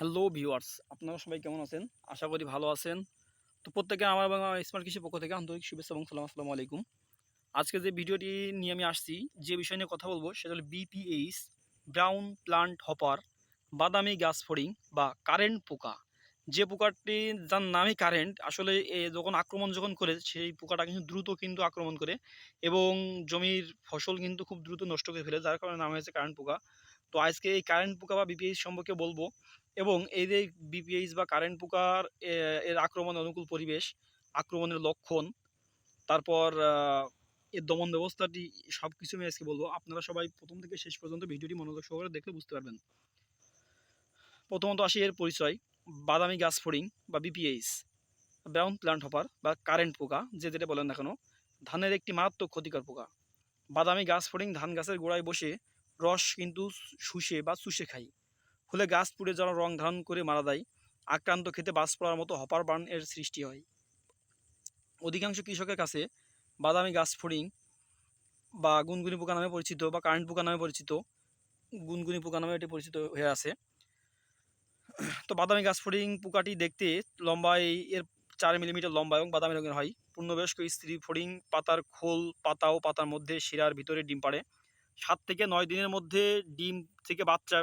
Hello viewers আপনারা সবাই কেমন আছেন? আশা করি ভালো আছেন। তো প্রত্যেকে আমার এবং আমার স্মার্ট কৃষির পক্ষ থেকে আন্তরিক শুভেচ্ছা এবং সালাম, আসসালামু আলাইকুম। আজকে যে ভিডিওটি নিয়ে আমি আসছি, যে বিষয় নিয়ে কথা বলব, সেটা হলো বিপিএইচ ব্রাউন প্লান্ট হপার বাদামি গাছ ফড়িং বা কারেন্ট পোকা। যে পোকাটি, যার নামই কারেন্ট আসলে যখন আক্রমণ যখন করে, সেই পোকাটা কিন্তু দ্রুত কিন্তু আক্রমণ করে এবং জমির ফসল কিন্তু খুব দ্রুত নষ্ট করে ফেলে, যার কারণে নাম হয়েছে কারেন্ট পোকা। তো আজকে এই কারেন্ট পোকা বা বিপিএইচ সম্পর্কে বলব। এবং এই যে বিপিএইচ বা কারেন্ট পোকার এর আক্রমণের অনুকূল পরিবেশ, আক্রমণের লক্ষণ, তারপর এর দমন ব্যবস্থাটি সব কিছু আমি আজকে বলব। আপনারা সবাই প্রথম থেকে শেষ পর্যন্ত ভিডিওটি মনোযোগ সহকারে দেখলে বুঝতে পারবেন। প্রথমত আসি এর পরিচয়। বাদামি গাছ ফড়িং বা বিপিএইচ ব্রাউন প্লান্ট হপার বা কারেন্ট পোকা যে যেটা বলেন না কেন, ধানের একটি মারাত্মক ক্ষতিকর পোকা। বাদামি গাছ ফড়িং ধান গাছের গোড়ায় বসে রস কিন্তু শুষে বা চুষে খায়। ফলে গাছ পুড়ে যাওয়ার রং ধারণ করে মারা দেয়, আক্রান্ত খেতে বাস পড়ার মতো হপার বার্ন এর সৃষ্টি হয়। অধিকাংশ কৃষকের কাছে বাদামি গাছ ফড়িং বা গুনগুনি পোকা নামে পরিচিত বা কারেন্ট পোকা নামে পরিচিত, গুনগুনি পোকা নামে এটি পরিচিত হয়ে আছে। তো বাদামি গাছ ফড়িং পোকাটি দেখতে লম্বা এই এর চার মিলিমিটার লম্বা এবং বাদামি রঙের হয়। পূর্ণবয়স্ক স্ত্রী ফড়িং পাতার খোল, পাতা ও পাতার মধ্যে শিরার ভিতরে ডিম পাড়ে। সাত থেকে নয় দিনের মধ্যে ডিম থেকে বাচ্চা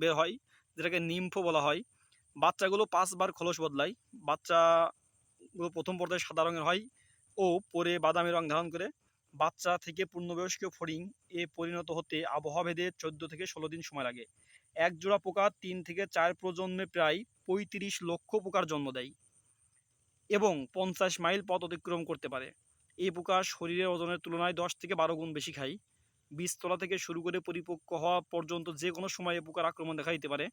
বের হয়। যেটাকে নিম্ফো বলা হয়, বাচ্চাগুলো পাঁচবার খোলস বদলায়। বাচ্চাগুলো প্রথম পর্যায়ে সাদা রঙের হয় ও পরে বাদামি রং ধারণ করে। বাচ্চা থেকে পূর্ণবয়স্ক ফড়িং এ পরিণত হতে আবহাওয়া ভেদে চোদ্দ থেকে ষোলো দিন সময় লাগে। এক জোড়া পোকা তিন থেকে চার প্রজন্মে প্রায় পঁয়ত্রিশ লক্ষ পোকার জন্ম দেয় এবং পঞ্চাশ মাইল পথ অতিক্রম করতে পারে। এই পোকা শরীরের ওজনের তুলনায় দশ থেকে বারো গুণ বেশি খায়। বীজতলা থেকে শুরু করে পরিপক্ক হওয়া পর্যন্ত যে কোনো সময়ে পোকার আক্রমণ দেখা দিতে পারে।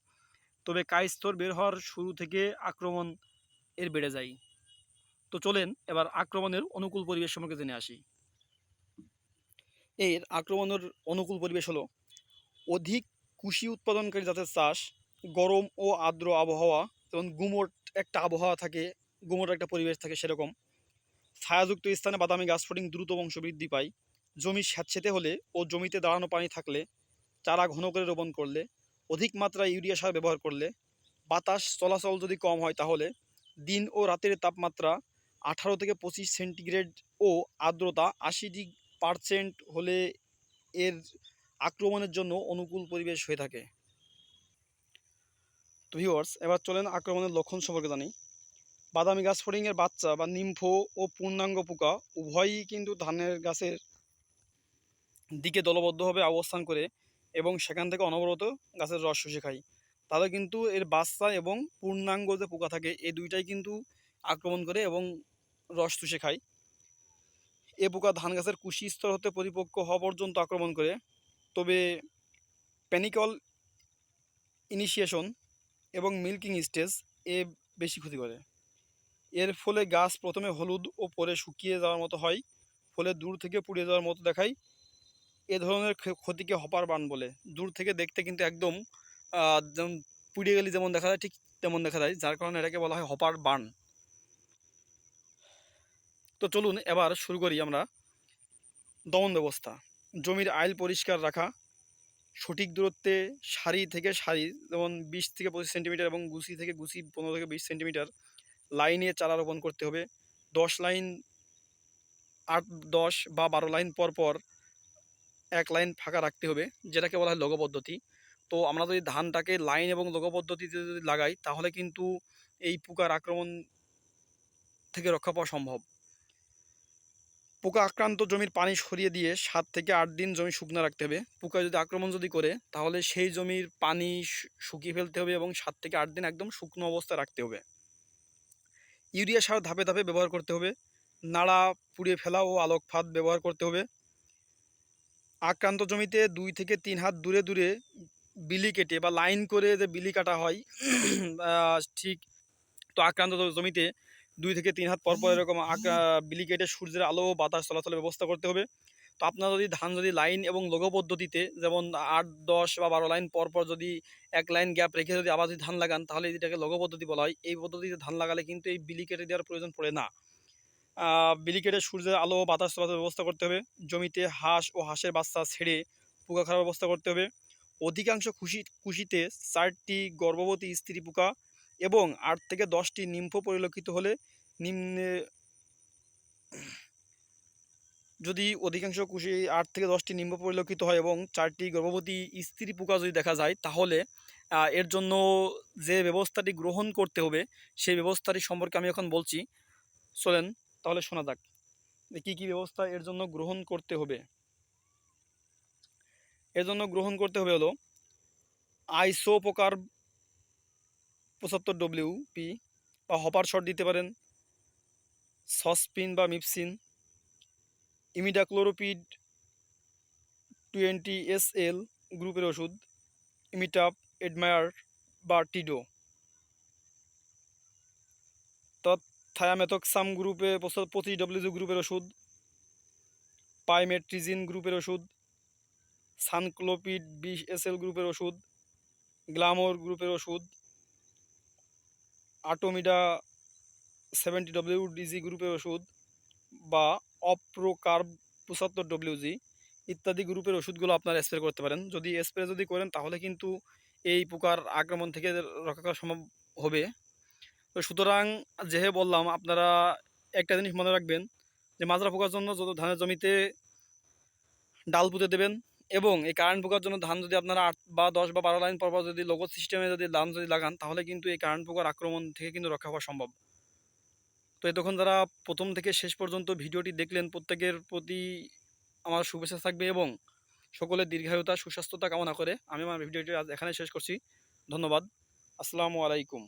তবে কায়স্তর বের হওয়ার শুরু থেকে আক্রমণ এর বেড়ে যায়। তো চলেন এবার আক্রমণের অনুকূল পরিবেশ সম্পর্কে জেনে আসি। এর আক্রমণের অনুকূল পরিবেশ হলো, অধিক কুশি উৎপাদনকারী জাতের চাষ, গরম ও আর্দ্র আবহাওয়া যেমন গুমোট একটা আবহাওয়া থাকে, গুমোট একটা পরিবেশ থাকে সেরকম। ছায়াযুক্ত স্থানে বাদামি গাছ ফটিং দ্রুত বংশবৃদ্ধি পায়। জমি স্যাঁতসেঁতে হলে ও জমিতে দাঁড়ানো পানি থাকলে, চারা ঘন করে রোপণ করলে, অধিক মাত্রায় ইউরিয়া সার ব্যবহার করলে, বাতাস চলাচল যদি কম হয় তাহলে দিন ও রাতের তাপমাত্রা আঠারো থেকে পঁচিশ সেন্টিগ্রেড ও আর্দ্রতা আশি পারসেন্ট হলে এর আক্রমণের জন্য অনুকূল পরিবেশ হয়ে থাকে। তো ভিউয়ার্স এবার চলেন আক্রমণের লক্ষণ সম্পর্কে জানি। বাদামি গাছ ফড়িংয়ের বাচ্চা বা নিম্ফো ও পূর্ণাঙ্গ পোকা উভয়ই কিন্তু ধানের গাছের দিকে দলবদ্ধভাবে অবস্থান করে এবং সেখান থেকে অনবরত গাছের রস শুষে খায়। তাহলে কিন্তু এর বাচ্চা এবং পূর্ণাঙ্গ যে পোকা থাকে, এই দুইটাই কিন্তু আক্রমণ করে এবং রস চুষে খায়। এ পোকা ধান গাছের কুশি স্তর হতে পরিপক্ক হওয়া পর্যন্ত আক্রমণ করে। তবে প্যানিকল ইনিশিয়েশন এবং মিল্কিং স্টেজ এ বেশি ক্ষতি করে। এর ফলে গাছ প্রথমে হলুদ ও পরে শুকিয়ে যাওয়ার মতো হয়, ফলে দূর থেকে পুড়ে যাওয়ার মতো দেখায়। এ ধরনের ক্ষ- ক্ষতিকে হপার বান বলে। দূর থেকে দেখতে কিন্তু একদম যেমন পুড়ে গেলে যেমন দেখা যায়, ঠিক তেমন দেখা যায়, যার কারণে এটাকে বলা হয় হপার বান। তো চলুন এবার শুরু করি আমরা। দমন ব্যবস্থা। জমির আইল পরিষ্কার রাখা, সঠিক দূরত্বে সারি থেকে সারি, যেমন বিশ থেকে পঁচিশ সেন্টিমিটার এবং গুছি থেকে গুছি পনেরো থেকে বিশ সেন্টিমিটার লাইনে চারা রোপণ করতে হবে। দশ লাইন, আট, দশ বা বারো লাইন পর পর এক লাইন ফাঁকা রাখতে হবে, যেটাকে বলা হয় লগো পদ্ধতি তো আমরা যদি ধানটাকে লাইন এবং লগো পদ্ধতিতে যদি লাগাই, তাহলে কিন্তু এই পোকার আক্রমণ থেকে রক্ষা পাওয়া সম্ভব। পোকা আক্রান্ত জমির পানি সরিয়ে দিয়ে সাত থেকে আট দিন জমি শুকনো রাখতে হবে। পোকা যদি আক্রমণ যদি করে, তাহলে সেই জমির পানি শুকিয়ে ফেলতে হবে এবং সাত থেকে আট দিন একদম শুকনো অবস্থায় রাখতে হবে। ইউরিয়া সার ধাপে ধাপে ব্যবহার করতে হবে। নাড়া, পুড়িয়ে ফেলা ও আলোক ফাঁদ ব্যবহার করতে হবে। আক্রান্ত জমিতে দুই থেকে তিন হাত দূরে দূরে বিলি কেটে বা লাইন করে যে বিলি কাটা হয় ঠিক তো আক্রান্ত জমিতে দুই থেকে তিন হাত পরপর এরকম বিলি কেটে সূর্যের আলো ও বাতাস চলাচলের ব্যবস্থা করতে হবে। তো আপনার যদি ধান, যদি লাইন এবং লঘু পদ্ধতিতে যেমন আট, দশ বা বারো লাইন পর পর যদি এক লাইন গ্যাপ রেখে যদি আবার যদি ধান লাগান, তাহলে এটাকে লঘু পদ্ধতি বলা হয়। এই পদ্ধতিতে ধান লাগালে কিন্তু এই বিলি কেটে দেওয়ার প্রয়োজন পড়ে না। আহ, বিলি কেটে সূর্যের আলো ও বাতাস চলাচলের ব্যবস্থা করতে হবে। জমিতে হাঁস ও হাঁসের বাচ্চা ছেড়ে পোকা খাওয়ার ব্যবস্থা করতে হবে। অধিকাংশ খুশি কুশিতে চারটি গর্ভবতী স্ত্রী পোকা এবং আট থেকে দশটি নিম্ফ পরিলক্ষিত হলে নিম্নে যদি অধিকাংশ কুশি আট থেকে দশটি নিম্ব পরিলক্ষিত হয় এবং চারটি গর্ভবতী স্ত্রী পোকা যদি দেখা যায় তাহলে এর জন্য যে ব্যবস্থাটি গ্রহণ করতে হবে সেই ব্যবস্থাটি সম্পর্কে আমি এখন বলছি। চলেন তাহলে শোনা যাক কী কী ব্যবস্থা এর জন্য গ্রহণ করতে হবে। এর জন্য গ্রহণ করতে হবে হলো আইসো প্রকার পঁচাত্তর ডব্লিউ পি বা হপার শট দিতে পারেন, সসপিন বা মিপসিন, ইমিডাক্লোরোপিড টোয়েন্টি এস এল গ্রুপের ওষুধ, ইমিটাপ, এডমায়ার বা টিডো। থায়ামেথক্সাম গ্রুপে পঁচ- পঁচিশ ডব্লিউ গ্রুপের ওষুধ, পাইমেট্রিজিন গ্রুপের ওষুধ, সানক্লোপিড বিশ এস এল গ্রুপের ওষুধ, গ্লামোর গ্রুপের ওষুধ, আটোমিডা সেভেন্টি ডব্লিউ ডিজি গ্রুপের ওষুধ বা অপ্রোকার্ব পঁচাত্তর ডব্লিউজি ইত্যাদি গ্রুপের ওষুধগুলো আপনারা স্প্রে করতে পারেন। যদি স্প্রে যদি করেন তাহলে কিন্তু এই পোকার আক্রমণ থেকে রক্ষা করা সম্ভব হবে। তো সুতরাং যেহে বললাম, আপনারা একটা জিনিস মনে রাখবেন, যে মাজরা পোকার জন্য যত ধানের জমিতে ডাল পুঁতে দেবেন এবং এই কারেন্ট পোকার জন্য ধান যদি আপনারা আট বা দশ বা বারো লাইন পর পর যদি লোগো সিস্টেমে যদি ধান যদি লাগান, তাহলে কিন্তু এই কারেন্ট পোকার আক্রমণ থেকে কিন্তু রক্ষা পাওয়া সম্ভব। তো এতক্ষণ যারা প্রথম থেকে শেষ পর্যন্ত ভিডিওটি দেখলেন, প্রত্যেকের প্রতি আমার শুভেচ্ছা থাকবে এবং সকলের দীর্ঘায়ুতা, সুস্বাস্থ্যতা কামনা করে আমি আমার ভিডিওটি আজ এখানে শেষ করছি। ধন্যবাদ। আসসালামু আলাইকুম।